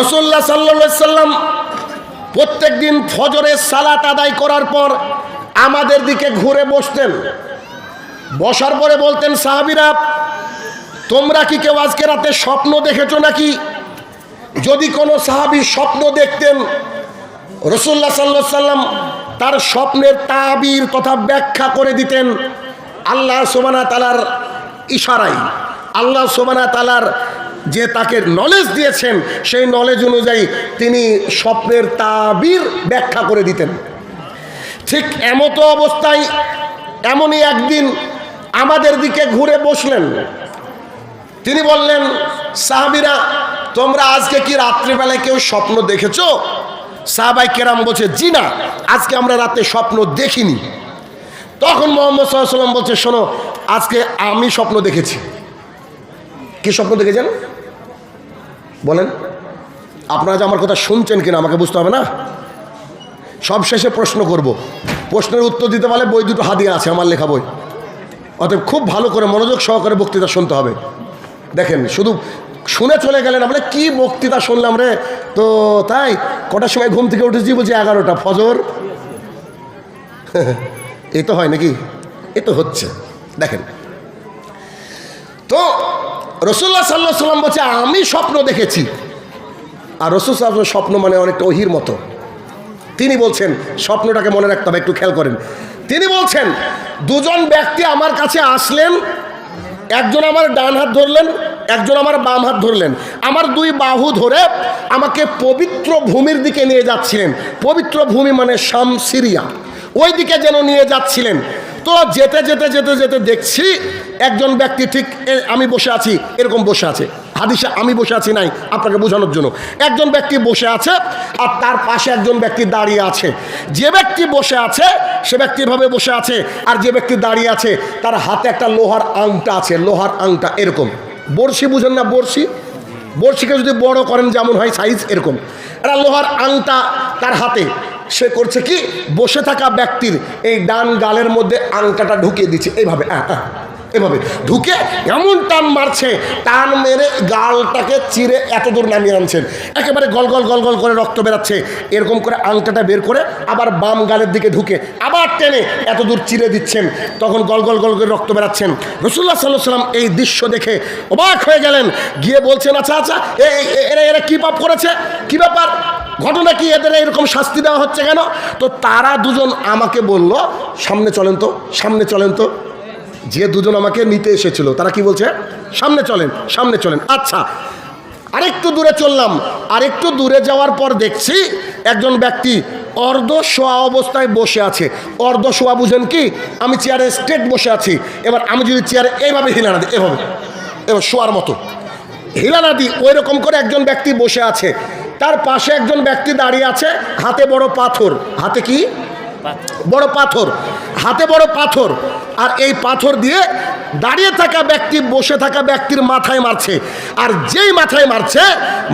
রসুল্লাহ সাল্লা সাল্লাম প্রত্যেক দিন ফজরের সালাত আদায় করার পর আমাদের দিকে ঘুরে বসতেন। বসার পরে বলতেন, সাহাবিরা, তোমরা কি কেউ আজকে রাতে স্বপ্ন দেখেছ নাকি? যদি কোনো সাহাবি স্বপ্ন দেখতেন রসুল্লাহ সাল্লা সাল্লাম তার স্বপ্নের তাবির তথা ব্যাখ্যা করে দিতেন। আল্লাহ সোবানা তালার ইশারাই আল্লাহ সোবানা তালার যে তাকে নলেজ দিয়েছেন, সেই নলেজ অনুযায়ী তিনি স্বপ্নের তাবির ব্যাখ্যা করে দিতেন। ঠিক এমতো অবস্থায় এমনই একদিন আমাদের দিকে ঘুরে বসলেন। তিনি বললেন, সাহাবিরা, তোমরা আজকে কি রাত্রিবেলায় কেউ স্বপ্ন দেখেছ? সাহাবাই কেরাম বলছে, জি না, আজকে আমরা রাতে স্বপ্ন দেখিনি। তখন মোহাম্মদ সাল্লাম বলছে, শোনো, আজকে আমি স্বপ্ন দেখেছি। কি স্বপ্ন দেখেছেন? বলেন। আপনারা যে আমার কথা শুনছেন কিনা আমাকে বুঝতে হবে না? সব শেষে প্রশ্ন করব। প্রশ্নের উত্তর দিতে পারলে বই দুটো হাদিয়া আছে আমার লেখা বই। অতএব খুব ভালো করে মনোযোগ সহকারে বক্তৃতা শুনতে হবে। দেখেন, শুধু শুনে চলে গেলেন আমরা কি বক্তৃতা শুনলাম রে? তো তাই কটার সময় ঘুম থেকে উঠেছি বলছি এগারোটা, ফজর। এই তো হয় নাকি? এ তো হচ্ছে। দেখেন। তো রসুল্লাহ সাল্লাহ সাল্লাম বলছে, আমি স্বপ্ন দেখেছি। আর রসুল সাল্লাম স্বপ্ন মানে অনেকটা ওহির মতো। তিনি বলছেন, স্বপ্নটাকে মনে রাখতে হবে, একটু খেয়াল করেন। তিনি বলছেন, দুজন ব্যক্তি আমার কাছে আসলেন, একজন আমার ডান হাত ধরলেন, একজন আমার বাম হাত ধরলেন। আমার দুই বাহু ধরে আমাকে পবিত্র ভূমির দিকে নিয়ে যাচ্ছিলেন। পবিত্র ভূমি মানে শাম সিরিয়া। ওই দিকে যেন নিয়ে যাচ্ছিলেন। তো যেতে যেতে যেতে যেতে দেখছি একজন ব্যক্তি ঠিক আমি বসে আছি, এরকম বসে আছে। হাদিসে আমি বসে আছি নাই, আপনাকে বোঝানোর জন্য। একজন ব্যক্তি বসে আছে আর তার পাশে একজন ব্যক্তি দাঁড়িয়ে আছে। যে ব্যক্তি বসে আছে, সে ব্যক্তি এভাবে বসে আছে আর যে ব্যক্তি দাঁড়িয়ে আছে, তার হাতে একটা লোহার আংটা আছে, লোহার আংটা, এরকম। বড়শি বুঝেন না বড়শি? বড়শিকে যদি বড় করেন যেমন হয় সাইজ এরকম। একটা লোহার আংটা তার হাতে। সে করছে কি? বসে থাকা ব্যক্তির এই ডান গালের মধ্যে আংটাটা ঢুকিয়ে দিচ্ছে। এইভাবে হ্যাঁ আহ, এভাবে ঢুকে এমন টান মারছে, টান মেরে গালটাকে চিরে এত দূর নামিয়ে আনছেন। একেবারে গল গল গল গল করে রক্ত বেরাচ্ছে। এরকম করে আংটাটা বের করে আবার বাম গালের দিকে ঢুকে আবার টেনে এত দূর চিরে দিচ্ছেন। তখন গল গল গল করে রক্ত বেরাচ্ছেন। রসুল্লাহ সাল্লাহ সাল্লাম এই দৃশ্য দেখে অবাক হয়ে গেলেন। গিয়ে বলছেন আচ্ছা আচ্ছা এরা এরা কী পাপ করেছে? কী ব্যাপার? ঘটনা কি? এদের এরকম শাস্তি দেওয়া হচ্ছে কেন? তো তারা দুজন আমাকে বলল, সামনে চলেন তো, সামনে চলেন তো। যে দুজন আমাকে নিতে এসেছিল, তারা কি বলছে? সামনে চলেন সামনে চলেন। আচ্ছা আরেকটু দূরে চললাম। আরেকটু দূরে যাওয়ার পর দেখছি একজন ব্যক্তি অর্ধ শোয়া অবস্থায় বসে আছে। অর্ধ শোয়া বুঝেন কি? আমি চেয়ারে স্ট্রেট বসে আছি। এবার আমি যদি চেয়ারে এইভাবে হিলানা দিই, এভাবে, এবার শোয়ার মতো। হিলানা দিই ওই রকম করে একজন ব্যক্তি বসে আছে। তার পাশে একজন ব্যক্তি দাঁড়িয়ে আছে, হাতে বড় পাথর। হাতে কি? বড় পাথর, হাতে বড় পাথর, আর এই পাথর দিয়ে দাঁড়িয়ে থাকা ব্যক্তি, বসে থাকা ব্যক্তির মাথায় মারছে। আর যেই মাথায় মারছে,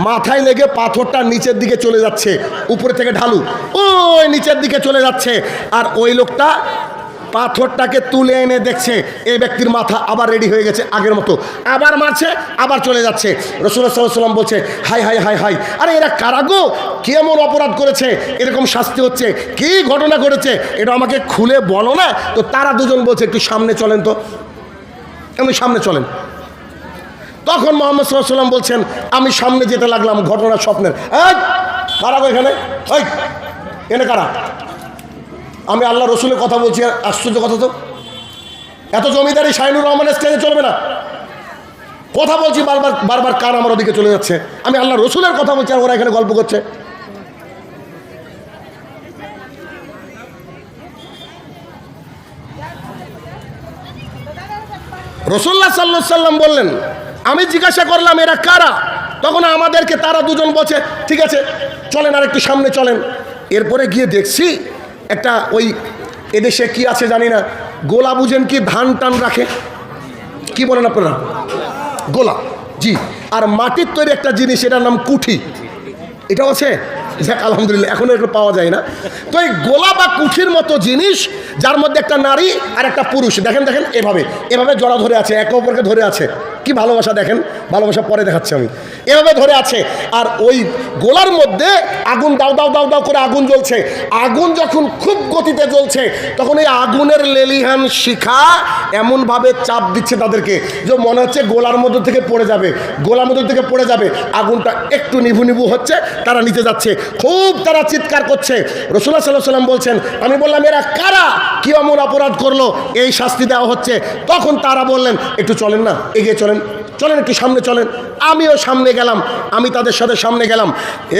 মাথায় লেগে পাথরটা নিচের দিকে চলে যাচ্ছে, উপরে থেকে ঢালু, ওই নিচের দিকে চলে যাচ্ছে। আর ওই লোকটা পাথরটাকে তুলে এনে দেখছে, এই ব্যক্তির মাথা আবার রেডি হয়ে গেছে আগের মতো। আবার মারছে, আবার চলে যাচ্ছে। রসুল্লাহ সাল্লাহ সাল্লাম বলছে, হাই হাই হাই হাই, আরে এরা কারাগো কেমন অপরাধ করেছে? এরকম শাস্তি হচ্ছে, কি ঘটনা ঘটেছে? এটা আমাকে খুলে বলো না? তো তারা দুজন বলছে, একটু সামনে চলেন তো। এমনি সামনে চলেন। তখন মোহাম্মদ সাল্লাম বলছেন, আমি সামনে যেতে লাগলাম, ঘটনা স্বপ্নের। এই, কারা গো এখানে? এনে কারা? আমি আল্লাহ রসুলের কথা বলছি আশ্চর্য কথা তো। এত জমিদারি শাহিনুর রহমানের স্টেজে চলবে না। কথা বলছি, বারবার বারবার কান আমার ওদিকে চলে যাচ্ছে। আমি আল্লাহ রসুলের কথা বলছি, আর ওরা এখানে গল্প করছে। রসুল্লাহ সাল্লাহ সাল্লাম বললেন, আমি জিজ্ঞাসা করলাম, এরা কারা? তখন আমাদেরকে তারা দুজন বলছে, ঠিক আছে, চলেন আর একটু সামনে চলেন। এরপরে গিয়ে দেখছি একটা ওই এদেশে কি আছে জানি না, গোলা বুঝেন কি, ধান টান রাখে। কি বলেন আপনারা? গোলা, জি। আর মাটির তৈরি একটা জিনিস, এটার নাম কুঠি। এটাও আছে? যাক আলহামদুলিল্লাহ, এখন এগুলো পাওয়া যায় না। তো এই গোলা বা কুঠির মতো জিনিস, যার মধ্যে একটা নারী আর একটা পুরুষ। দেখেন দেখেন, এভাবে। এভাবে জড়া ধরে আছে, একে অপরকে ধরে আছে। কি ভালোবাসা দেখেন? ভালোবাসা পরে দেখাচ্ছি আমি। এভাবে ধরে আছে। আর ওই গোলার মধ্যে আগুন দাও দাও দাও দাও করে আগুন জ্বলছে। আগুন যখন খুব গতিতে জ্বলছে, তখন এই আগুনের লেলিহান শিখা এমনভাবে চাপ দিচ্ছে তাদেরকে যে মনে হচ্ছে গোলার মধ্যে থেকে পড়ে যাবে। গোলার মধ্যে থেকে পড়ে যাবে। আগুনটা একটু নিভু নিভু হচ্ছে, তারা নিচে যাচ্ছে। খুব তারা চিৎকার করছে। রসুল্লাহ সাল্লাহ সাল্লাম বলছেন, আমি বললাম, এরা কারা? কি এমন অপরাধ করল? এই শাস্তি দেওয়া হচ্ছে। তখন তারা বললেন, একটু চলেন না, এগিয়ে চলেন চলেন একটু সামনে চলেন। আমিও সামনে গেলাম, আমি তাদের সাথে সামনে গেলাম।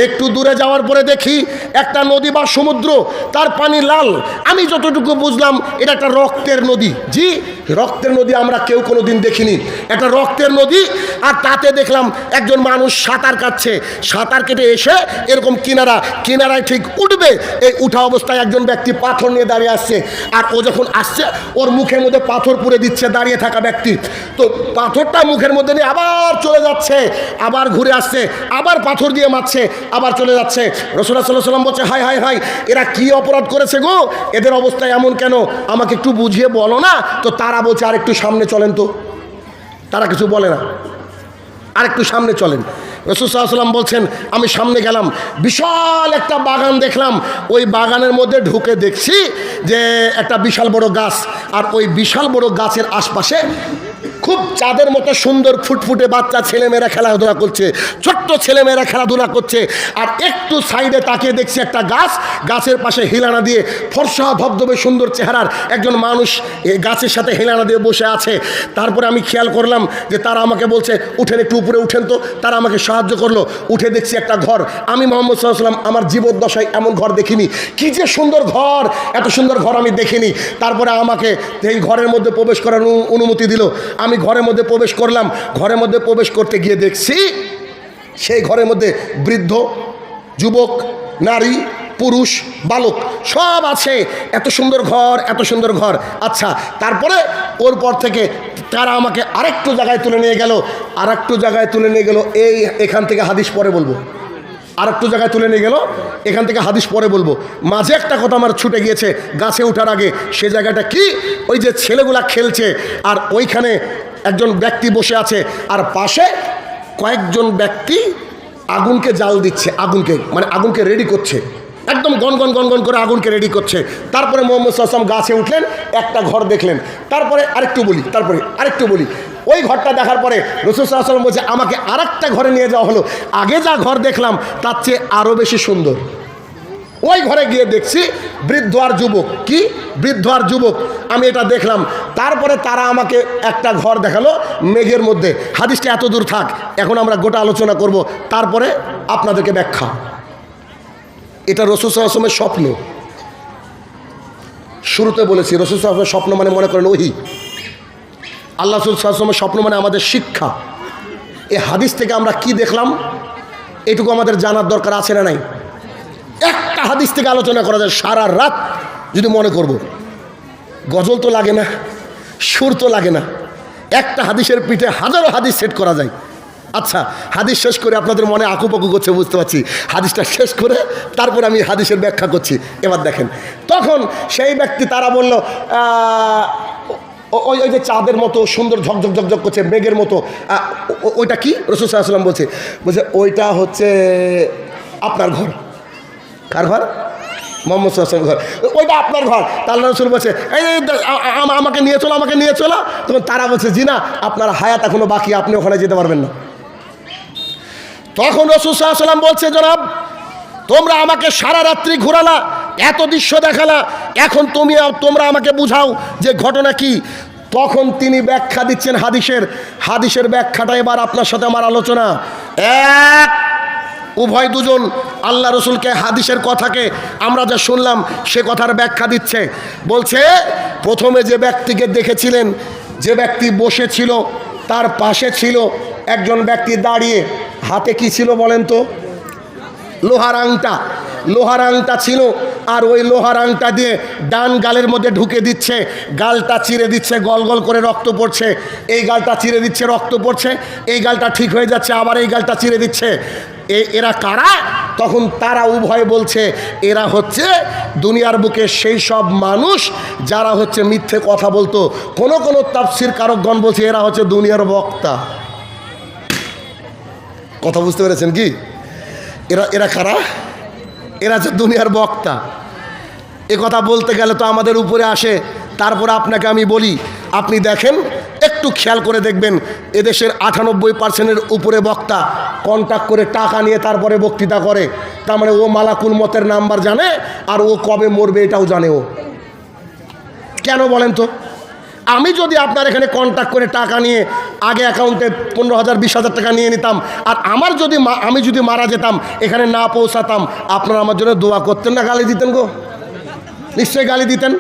একটু দূরে যাওয়ার পরে দেখি একটা নদী বা সমুদ্র, তার পানি লাল। আমি যতটুকু বুঝলাম, এটা একটা রক্তের নদী। জি, রক্তের নদী আমরা কেউ কোনো দিন দেখিনি। একটা রক্তের নদী, আর তাতে দেখলাম একজন মানুষ সাঁতার কাটছে। সাঁতার কেটে এসে এরকম কিনারা, কিনারায় ঠিক উঠবে। এই উঠা অবস্থায় একজন ব্যক্তি পাথর নিয়ে দাঁড়িয়ে আসছে। আর ও যখন আসছে, ওর মুখের মধ্যে পাথর পুরে দিচ্ছে দাঁড়িয়ে থাকা ব্যক্তি। তো পাথরটা মুখের মধ্যে নিয়ে আবার চলে যাচ্ছে। আবার ঘুরে আসছে, আবার পাথর দিয়ে মারছে, আবার চলে যাচ্ছে। রসুল্লাহ সাল্লাহ সাল্লাম বলছে হাই হাই হাই এরা কি অপরাধ করেছে গো? এদের অবস্থা এমন কেন? আমাকে একটু বুঝিয়ে বলো না? তো তারা বলছে, আর একটু সামনে চলেন তো। তারা কিছু বলে না। আর একটু সামনে চলেন। রসুসাল্লাম বলছেন, আমি সামনে গেলাম, বিশাল একটা বাগান দেখলাম। ওই বাগানের মধ্যে ঢুকে দেখছি যে একটা বিশাল বড় গাছ, আর ওই বিশাল বড় গাছের আশপাশে খুব চাঁদের মতো সুন্দর ফুটফুটে বাচ্চা ছেলেমেয়েরা খেলাধুলা করছে, ছোট্ট ছেলেমেয়েরা খেলাধুলা করছে, আর একটু সাইডে তাকিয়ে দেখছি একটা গাছ, গাছের পাশে হিলানা দিয়ে ফর্সা ধবধবে সুন্দর চেহারার একজন মানুষ এই গাছের সাথে হেলানা দিয়ে বসে আছে। তারপরে আমি খেয়াল করলাম যে তারা আমাকে বলছে, উঠেন একটু উপরে, উঠেন তো। তারা আমাকে সাহায্য করল, উঠে দেখছি একটা ঘর। আমি মোহাম্মদ সাল্লাম আমার জীবদ্দশায় এমন ঘর দেখিনি। কি যে সুন্দর ঘর! এত সুন্দর ঘর আমি দেখিনি। তারপরে আমাকে এই ঘরের মধ্যে প্রবেশ করার অনুমতি দিল। আমি ঘরের মধ্যে প্রবেশ করলাম, ঘরের মধ্যে প্রবেশ করতে গিয়ে দেখছি সেই ঘরের মধ্যে বৃদ্ধ, যুবক, নারী, পুরুষ, বালক সব আছে। এত সুন্দর ঘর, এত সুন্দর ঘর। আচ্ছা তারপরে ওর পর থেকে তারা আমাকে আরেকটু জায়গায় তুলে নিয়ে গেল, আরেকটু জায়গায় তুলে নিয়ে গেল, এই এখান থেকে হাদিস পরে বলব। আরেকটু জায়গায় তুলে নিয়ে গেল, এখান থেকে হাদিস পরে বলব। মাঝে একটা কথা আমার ছুটে গিয়েছে গাছে ওঠার আগে, সে জায়গাটা কি? ওই যে ছেলেগুলা খেলছে, আর ওইখানে একজন ব্যক্তি বসে আছে, আর পাশে কয়েকজন ব্যক্তি আগুনকে জাল দিচ্ছে, আগুনকে মানে আগুনকে রেডি করছে। একদম গন গন গন গন করে আগুনকে রেডি করছে। তারপরে মোহাম্মদ সাল্লাম গাছে উঠলেন, একটা ঘর দেখলেন। তারপরে আরেকটু বলি, তারপরে আরেকটু বলি। ওই ঘরটা দেখার পরে রসুল সাল্লাম বলছে, আমাকে আরেকটা ঘরে নিয়ে যাওয়া হলো। আগে যা ঘর দেখলাম, তার চেয়ে আরও বেশি সুন্দর। ওই ঘরে গিয়ে দেখছি বৃদ্ধ আর যুবক। কি? বৃদ্ধ আর যুবক। আমি এটা দেখলাম। তারপরে তারা আমাকে একটা ঘর দেখাল মেঘের মধ্যে। হাদিসটা এত দূর থাক, এখন আমরা গোটা আলোচনা করব। তারপরে আপনাদেরকে ব্যাখ্যা। এটা রসুল আসলামের স্বপ্ন। শুরুতে বলেছি, রসুল আসলামের স্বপ্ন মানে মনে করেন ওহি। আল্লাহ আসলামের স্বপ্ন মানে আমাদের শিক্ষা। এ হাদিস থেকে আমরা কি দেখলাম? এটুকু আমাদের জানার দরকার আছে না নাই? একটা হাদিস থেকে আলোচনা করা যায়, সারা রাত যদি মনে করব। গজল তো লাগে না, সুর তো লাগে না। একটা হাদিসের পিঠে হাজারো হাদিস সেট করা যায়। আচ্ছা হাদিস শেষ করে আপনাদের মনে আকুপাকু করছে, বুঝতে পারছি। হাদিসটা শেষ করে তারপর আমি হাদিসের ব্যাখ্যা করছি। এবার দেখেন, তখন সেই ব্যক্তি তারা বলল ওই ওই যে চাঁদের মতো সুন্দর ঝকঝক ঝকঝক করছে, মেঘের মতো। ওইটা কি? রসুল সাল্লাম বলছে বলছে, ওইটা হচ্ছে আপনার ঘর। কার ঘর? মোহাম্মদ সাল্লাম ঘর। ওইটা আপনার ঘর। তা আল্লাহ রসুল বলছে, এই আমাকে নিয়ে চলো, আমাকে নিয়ে চলো। তখন তারা বলছে, জি না, আপনার হায়াত এখনও বাকি, আপনি ওখানে যেতে পারবেন না। তখন রসুল সাল্লাম বলছে, জনাব, তোমরা আমাকে সারা রাত্রি ঘোরালা, এত দৃশ্য দেখালা, এখন তুমি, তোমরা আমাকে বুঝাও যে ঘটনা কি। তখন তিনি ব্যাখ্যা দিচ্ছেন হাদিসের। হাদিসের ব্যাখ্যাটা এবার আপনার সাথে আমার আলোচনা। এক উভয় দুজন আল্লাহ রসুলকে হাদিসের কথাকে আমরা যা শুনলাম, সে কথার ব্যাখ্যা দিচ্ছে। বলছে, প্রথমে যে ব্যক্তিকে দেখেছিলেন, যে ব্যক্তি বসেছিল তার পাশে ছিল একজন ব্যক্তি দাঁড়িয়ে, হাতে কি ছিল বলেন তো? লোহার আংটা লোহার আংটা ছিল আর ওই লোহার আংটা দিয়ে ডান গালের মধ্যে ঢুকে দিচ্ছে, গালটা চিরে দিচ্ছে, গল গল করে রক্ত পড়ছে। এই গালটা চিরে দিচ্ছে, রক্ত পড়ছে, এই গালটা ঠিক হয়ে যাচ্ছে, আবার এই গালটা চিরে দিচ্ছে। এরা কারা? তখন তারা উভয় বলছে, এরা হচ্ছে দুনিয়ার বুকে সেই সব মানুষ যারা হচ্ছে মিথ্যে কথা বলতো। কোনো কোনো তাপসির কারকগণ বলছে, এরা হচ্ছে দুনিয়ার বক্তা। কথা বুঝতে পেরেছেন কি? এরা এরা কারা? এরা হচ্ছে দুনিয়ার বক্তা। এ কথা বলতে গেলে তো আমাদের উপরে আসে। তারপর আপনাকে আমি বলি, আপনি দেখেন একটু খেয়াল করে দেখবেন এদেশের আটানব্বই পার্সেন্টের উপরে বক্তা কন্ট্যাক্ট করে টাকা নিয়ে তারপরে বক্তৃতা করে। তার মানে ও মালাকুল মতের নাম্বার জানে আর ও কবে মরবে এটাও জানে ও কেন বলেন তো? আমি যদি আপনার এখানে কন্ট্যাক্ট করে টাকা নিয়ে আগে অ্যাকাউন্টে পনেরো হাজার, বিশ হাজার টাকা নিয়ে নিতাম, আর আমার যদি আমি যদি মারা যেতাম, এখানে না পৌঁছাতাম, আপনারা আমার জন্য দোয়া করতেন না গালি দিতেন গো? নিশ্চয়ই গালি দিতেন।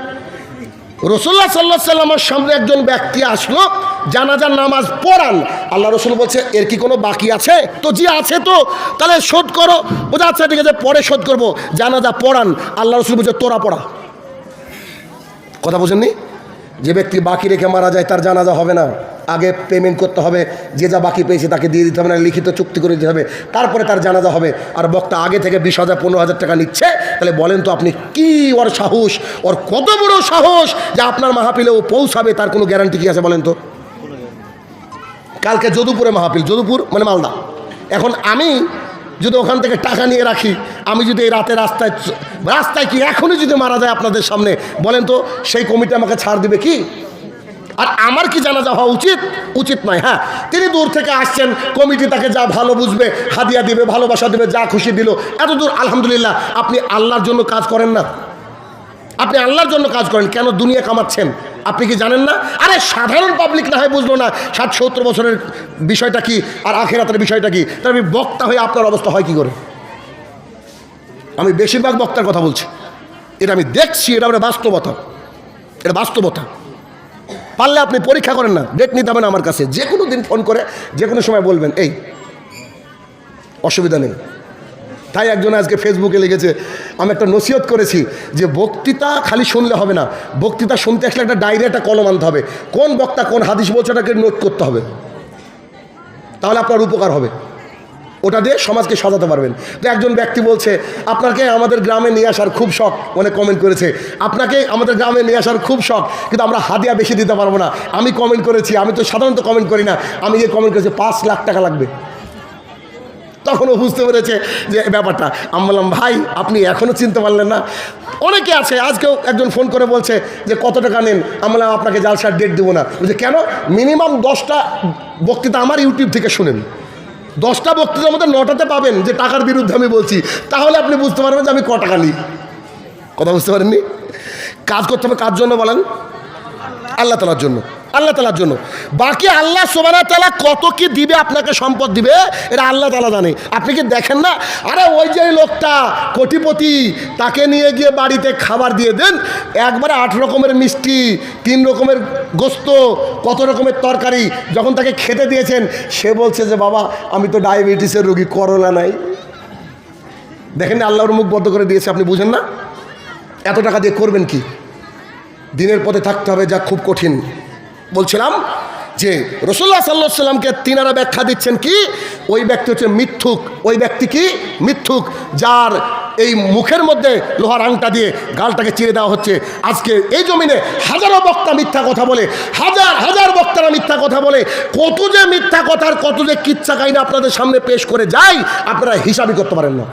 রসুল্লাহ সাল্লাহ সাল্লামের সামনে একজন ব্যক্তি আসলো, জানাজার নামাজ পড়ান। আল্লাহ রসুল বলছে, এর কি কোনো বাকি আছে? তো যে আছে তো। তাহলে শোধ করো। বোঝা আচ্ছা ঠিক আছে, পরে শোধ করব। জানাজা পড়ান। আল্লাহ রসুল বলছে, তোরা পড়া। কথা বোঝেননি? যে ব্যক্তি বাকি রেখে মারা যায়, তার জানাজা হবে না। আগে পেমেন্ট করতে হবে, যে যা বাকি পেয়েছে তাকে দিয়ে দিতে হবে, না লিখিত চুক্তি করে দিতে হবে। তারপরে তার জানাজা হবে। আর বক্তা আগে থেকে বিশ হাজার, পনেরো হাজার টাকা নিচ্ছে, তাহলে বলেন তো আপনি কি ওর সাহস, ওর কত বড় সাহস যে আপনার মাহাপিলে ও পৌঁছাবে, তার কোনো গ্যারান্টি কি আছে বলেন তো? কালকে যদুপুরে মাহাপিল যদুপুর মানে মালদা। এখন আমি যদি ওখান থেকে টাকা নিয়ে রাখি, আমি যদি এই রাতে রাস্তায় রাস্তায় কি এখনই যদি মারা যায় আপনাদের সামনে? বলেন তো, সেই কমিটি আমাকে ছাড় দিবে কি? আর আমার কি জানাজা হওয়া উচিত? উচিত নয় হ্যাঁ। তিনি দূর থেকে আসছেন, কমিটি তাকে যা ভালো বুঝবে, হাদিয়া দিবে, ভালোবাসা দিবে, যা খুশি দিল। এত দূর, আলহামদুলিল্লাহ, আপনি আল্লাহর জন্য কাজ করেন না। আপনি আল্লাহর জন্য কাজ করেন, কেন দুনিয়া কামাচ্ছেন? আপনি কি জানেন না? আরে, সাধারণ পাবলিক না হয় বুঝলো না ষাট, সত্তর বছরের বিষয়টা কি আর আখেরাতের বিষয়টা কি? তার আমি বক্তা হয়ে আপনার অবস্থা হয় কি করে? আমি বেশিরভাগ বক্তার কথা বলছি। এটা আমি দেখছি, এটা আমার বাস্তবতা। এটা বাস্তবতা। পারলে আপনি পরীক্ষা করেন না ডেট নিতে হবে না আমার কাছে। যে কোনো দিন ফোন করে যে কোনো সময় বলবেন, এই, অসুবিধা নেই। তাই একজন আজকে ফেসবুকে লিখেছে আমি একটা নসিহত করেছি যে বক্তৃতা খালি শুনলে হবে না, বক্তৃতা শুনতে আসলে একটা ডায়েরি একটা কলম আনতে হবে, কোন বক্তা, কোন হাদিস বলছে ওটাকে নোট করতে হবে। তাহলে আপনার উপকার হবে। ওটা দিয়ে সমাজকে সাজাতে পারবেন। তো একজন ব্যক্তি বলছে, আপনাকে আমাদের গ্রামে নিয়ে আসার খুব শখ। মানে কমেন্ট করেছে, আপনাকে আমাদের গ্রামে নিয়ে আসার খুব শখ, কিন্তু আমরা হাদিয়া বেশি দিতে পারব না। আমি কমেন্ট করেছি, আমি তো সাধারণত কমেন্ট করি না। আমি যে কমেন্ট করেছি, পাঁচ লাখ টাকা লাগবে। তখনও বুঝতে পেরেছে যে ব্যাপারটা। আমি বললাম, ভাই, আপনি এখনও চিনতে পারলেন না। অনেকে আছে, আজকেও একজন ফোন করে বলছে যে, কত টাকা নেন? আমি বললাম, আপনাকে জালসার ডেট দেবো না। বলছে, কেন? মিনিমাম দশটা বক্তৃতা আমার ইউটিউব থেকে শুনেন। দশটা বক্তৃতার মধ্যে নটাতে পাবেন যে, টাকার বিরুদ্ধে আমি বলছি। তাহলে আপনি বুঝতে পারবেন যে, আমি ক টাকা নিই? কথা বুঝতে পারেননি? কাজ করতে হবে কার জন্য বলেন? আল্লাহ তালার জন্য। আল্লাহ তালার জন্য। বাকি আল্লাহ সোবানা তালা কত কি দিবে, আপনাকে সম্পদ দিবে, এটা আল্লাহ তালা জানে। আপনি কি দেখেন না? আরে ওই যে লোকটা, কোটিপতি, তাকে নিয়ে গিয়ে বাড়িতে খাবার দিয়ে দেন, একবারে আট রকমের মিষ্টি, তিন রকমের গোস্ত, কত রকমের তরকারি, যখন তাকে খেতে দিয়েছেন, সে বলছে যে, বাবা, আমি তো ডায়াবেটিসের রোগী, করোনা নাই। দেখেন আল্লাহর মুখ বদ্ধ করে দিয়েছে, আপনি বুঝেন না? এত টাকা দিয়ে করবেন কি? দিনের পথে থাকতে হবে, যা খুব কঠিন। বলছিলাম যে রসুল্লাহ সাল্লাহ সাল্লামকে তিনারা ব্যাখ্যা দিচ্ছেন কি? ওই ব্যক্তি হচ্ছে মিথ্যুক। ওই ব্যক্তি কি? মিথ্যুক। যার এই মুখের মধ্যে লোহার আংটা দিয়ে গালটাকে চিরে দেওয়া হচ্ছে। আজকে এই জমিনে হাজারো বক্তা মিথ্যা কথা বলে, হাজার হাজার বক্তারা মিথ্যা কথা বলে। কত যে মিথ্যা কথার, কত যে কিচ্ছা কাহিনী আপনাদের সামনে পেশ করে যায়, আপনারা হিসাবই করতে পারেন না।